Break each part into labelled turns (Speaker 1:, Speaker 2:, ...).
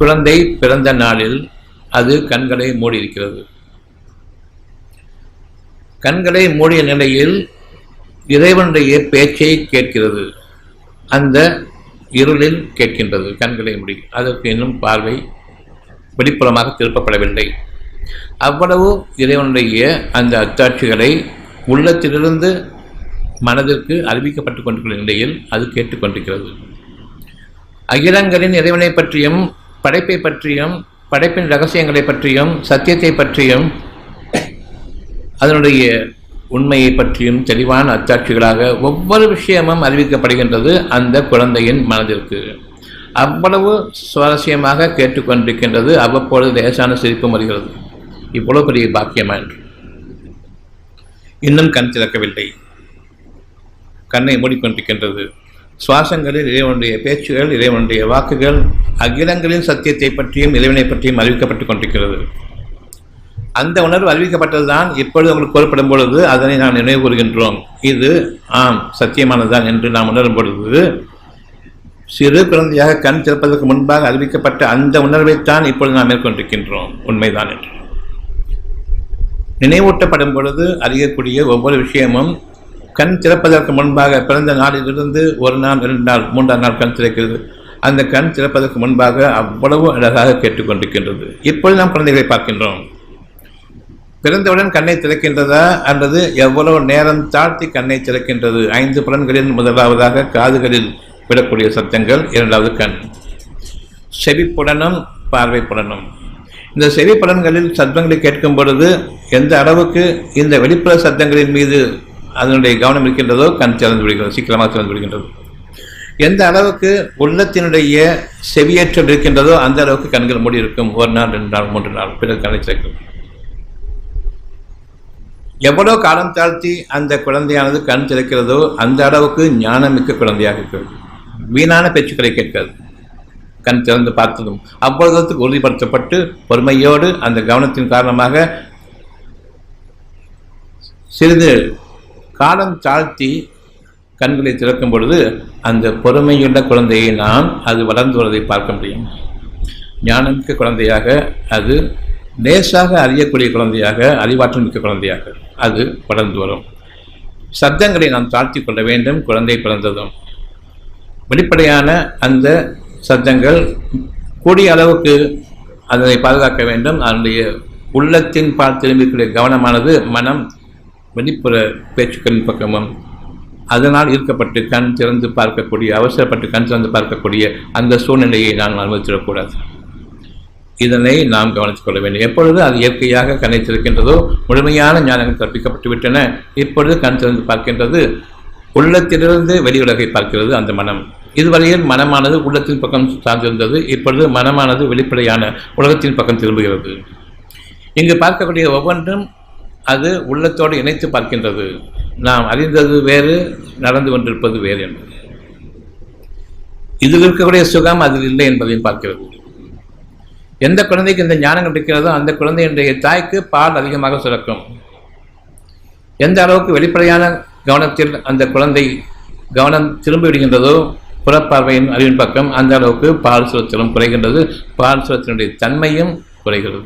Speaker 1: குழந்தை பிறந்த நாளில் அது கண்களை மூடியிருக்கிறது. கண்களை மூடிய நிலையில் இறைவனுடைய பேச்சை கேட்கிறது. அந்த இருளில் கேட்கின்றது கண்களை மூடி. அதற்கு இன்னும் பார்வை வெளிப்புறமாக திருப்பப்படவில்லை. அவ்வளவு இறைவனுடைய அந்த அத்தாட்சிகளை உள்ளத்திலிருந்து மனதிற்கு அறிவிக்கப்பட்டு கொண்டிருக்கிற நிலையில் அது கேட்டுக்கொண்டிருக்கிறது அகிலங்களின் இறைவனை பற்றியும் படைப்பை பற்றியும் படைப்பின் ரகசியங்களை பற்றியும் சத்தியத்தை பற்றியும் அதனுடைய உண்மையை பற்றியும் தெளிவான அத்தாட்சிகளாக ஒவ்வொரு விஷயமும் அறிவிக்கப்படுகின்றது அந்த குழந்தையின் மனதிற்கு. அவ்வளவு சுவாரஸ்யமாக கேட்டுக்கொண்டிருக்கின்றது அவ்வப்பொழுது லேசான சிரிப்பும் வருகிறது இவ்வளவு பெரிய பாக்கியமா என்று. இன்னும் கண் திறக்கவில்லை. கண்ணை மூடிக்கொண்டிருக்கின்றது. சுவாசங்களில் இறைவனுடைய பேச்சுகள் இறைவனுடைய வாக்குகள் அகிலங்களின் சத்தியத்தை பற்றியும் இறைவனை பற்றியும் அறிவிக்கப்பட்டுக் கொண்டிருக்கிறது. அந்த உணர்வு அறிவிக்கப்பட்டதுதான் இப்பொழுது உங்களுக்கு கூறப்படும் பொழுது அதனை நாம் நினைவு கூறுகின்றோம். இது ஆம் சத்தியமானதுதான் என்று நாம் உணரும் பொழுது சிறு குழந்தையாக கண் திறப்பதற்கு முன்பாக அறிவிக்கப்பட்ட அந்த உணர்வைத்தான் இப்பொழுது நாம் மேற்கொண்டிருக்கின்றோம். உண்மைதான் என்று. நினைவூட்டப்படும் பொழுது அறியக்கூடிய ஒவ்வொரு விஷயமும் கண் திறப்பதற்கு முன்பாக பிறந்த நாளிலிருந்து ஒரு நாள் இரண்டு நாள் மூன்றாம் நாள் கண் திறக்கிறது. அந்த கண் திறப்பதற்கு முன்பாக அவ்வளவு அழகாக கேட்டுக்கொண்டிருக்கின்றது. இப்பொழுது நாம் குழந்தைகளை பார்க்கின்றோம். பிறந்தவுடன் கண்ணை திறக்கின்றதா அல்லது எவ்வளவு நேரம் தாழ்த்தி கண்ணை திறக்கின்றது? ஐந்து புலன்களில் முதலாவதாக காதுகளில் விடக்கூடிய சத்தங்கள் இரண்டாவது கண். செவிப்புலனும் பார்வை புலனும் இந்த செவி புலன்களில் சத்தங்களை கேட்கும் பொழுது எந்த அளவுக்கு இந்த வெளிப்புற சத்தங்களின் மீது அதனுடைய கவனம் இருக்கின்றதோ கண் திறந்து விடுகிறது சீக்கிரமாக திறந்து விடுகின்றது. எந்த அளவுக்கு உள்ளத்தினுடைய செவியேற்றம் இருக்கின்றதோ அந்த அளவுக்கு கண்கள் மூடி இருக்கும். ஒரு நாள் ரெண்டு நாள் மூன்று நாள். பிறகு கண்ணை திறக்கும். காலம் தாழ்த்தி அந்த குழந்தையானது கண் திறக்கிறதோ அந்த அளவுக்கு ஞானமிக்க குழந்தையாக இருக்கிறது வீணான பேச்சுக்களை கேட்காது. கண் திறந்து பார்த்ததும் அவ்வளவுக்கு உறுதிப்படுத்தப்பட்டு பொறுமையோடு அந்த கவனத்தின் காரணமாக சிறிது காலம் தாழ்த்தி கண்களை திறக்கும் பொழுது அந்த பொறுமையுள்ள குழந்தையை நாம் அது வளர்ந்து வருவதை பார்க்க முடியும். ஞானமிக்க குழந்தையாக அது லேசாக அறியக்கூடிய குழந்தையாக அறிவாற்றல் மிக்க குழந்தையாக அது வளர்ந்து வரும். சப்தங்களை நாம் தாழ்த்தி கொள்ள வேண்டும் குழந்தை பிறந்ததும். வெளிப்படையான அந்த சத்தங்கள் கூடிய அளவுக்கு அதனை பாதுகாக்க வேண்டும். அதனுடைய உள்ளத்தின் பால் திரும்பிக்கூடிய கவனமானது மனம் வெளிப்புற பேச்சுக்களின் பக்கமும் அதனால் இருக்கப்பட்டு கண் திறந்து பார்க்கக்கூடிய அவசரப்பட்டு கண் திறந்து பார்க்கக்கூடிய அந்த சூழ்நிலையை நாங்கள் அனுமதிச்சிடக்கூடாது இதனை நாம் கவனித்துக் கொள்ள வேண்டும். எப்பொழுது அது இயற்கையாக கண்ணை திறக்கின்றதோ முழுமையான ஞானங்கள் கற்பிக்கப்பட்டு விட்டன இப்பொழுது கண் திறந்து பார்க்கின்றது உள்ளத்திலிருந்து வெளி உலகை பார்க்கிறது அந்த மனம். இதுவரையில் மனமானது உள்ளத்தின் பக்கம் சார்ந்திருந்தது இப்பொழுது மனமானது வெளிப்படையான உலகத்தின் பக்கம் திரும்புகிறது. இங்கு பார்க்கக்கூடிய ஒவ்வொன்றும் அது உள்ளத்தோடு இணைத்து பார்க்கின்றது. நாம் அறிந்தது வேறு நடந்து கொண்டிருப்பது வேறு என்பது. இதில் இருக்கக்கூடிய சுகம் அதில் இல்லை என்பதையும் பார்க்கிறது எந்த குழந்தைக்கு இந்த ஞானம் கிடைக்கிறதோ அந்த குழந்தை இன்றைய தாய்க்கு பால் அதிகமாக சுரக்கும். எந்த அளவுக்கு வெளிப்படையான கவனத்தில் அந்த குழந்தை கவனம் திரும்பி விடுகின்றதோ புறப்பார்வையின் அறிவின் பக்கம் அந்த அளவுக்கு பால் சுரத்திலும் குறைகின்றது. பால் சுரத்தினுடைய தன்மையும் குறைகிறது.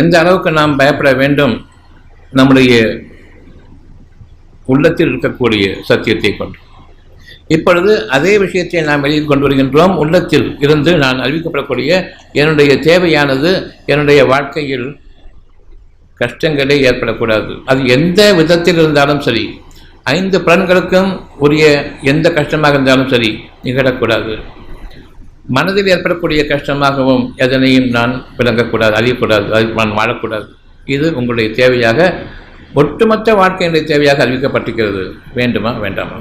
Speaker 1: எந்த அளவுக்கு நாம் பயப்பட வேண்டும் நம்முடைய உள்ளத்தில் இருக்கக்கூடிய சத்தியத்தை கொண்டு. இப்பொழுது அதே விஷயத்தை நாம் வெளியில் கொண்டு வருகின்றோம். உள்ளத்தில் இருந்து நான் அறிவிக்கப்படக்கூடிய என்னுடைய தேவையானது என்னுடைய வாழ்க்கையில் கஷ்டங்களே ஏற்படக்கூடாது. அது எந்த விதத்தில் இருந்தாலும் சரி ஐந்து பலன்களுக்கும் உரிய எந்த கஷ்டமாக இருந்தாலும் சரி நிகழக்கூடாது. மனதில் ஏற்படக்கூடிய கஷ்டமாகவும் எதனையும் நான் விளங்கக்கூடாது அறியக்கூடாது அது நான் வாழக்கூடாது. இது உங்களுடைய தேவையாக ஒட்டுமொத்த வாழ்க்கையினுடைய தேவையாக அறிவிக்கப்பட்டிருக்கிறது. வேண்டுமா வேண்டாமா?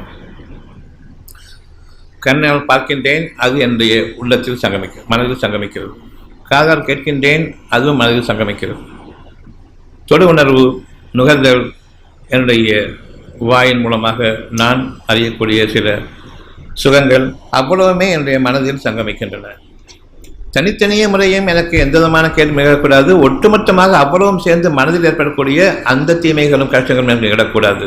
Speaker 1: கண்ணால் பார்க்கின்றேன் அது என்னுடைய உள்ளத்தில் சங்கமிக்க மனதில் சங்கமிக்கிறது. காதால் கேட்கின்றேன் அதுவும் மனதில் சங்கமிக்கிறது. தொடு உணர்வு நுகர்தல் என்னுடைய வாயின் மூலமாக நான் அறியக்கூடிய சில சுகங்கள் அவ்வளவுமே என்னுடைய மனதில் சங்கமிக்கின்றன. தனித்தனிய முறையும் எனக்கு எந்த விதமான கேள்வி நிகழக்கூடாது. ஒட்டுமொத்தமாக அவ்வளவும் சேர்ந்து மனதில் ஏற்படக்கூடிய அந்த தீமைகளும் கஷ்டங்களும் எனக்கு நிகழக்கூடாது.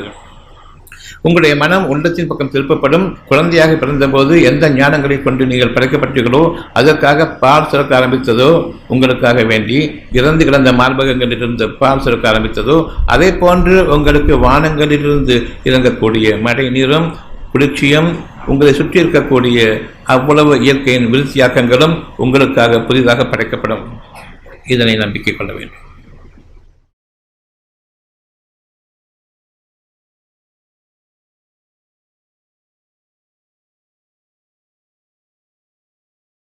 Speaker 1: உங்களுடைய மனம் உள்ளத்தின் பக்கம் திருப்பப்படும். குழந்தையாக பிறந்தபோது எந்த ஞானங்களை கொண்டு நீங்கள் படைக்கப்பட்டீர்களோ அதற்காக பால் சுரக்க ஆரம்பித்ததோ உங்களுக்காக வேண்டி இறந்து கிடந்த மார்பகங்களிலிருந்து பால் சுரக்க ஆரம்பித்ததோ அதே போன்று உங்களுக்கு வானங்களிலிருந்து இறங்கக்கூடிய மழை நீரும் குளிர்ச்சியும் உங்களை சுற்றி இருக்கக்கூடிய அவ்வளவு இயற்கையின் விருத்தியாக்கங்களும் உங்களுக்காக புதிதாக படைக்கப்படும். இதனை நம்பிக்கை கொள்ள வேண்டும்.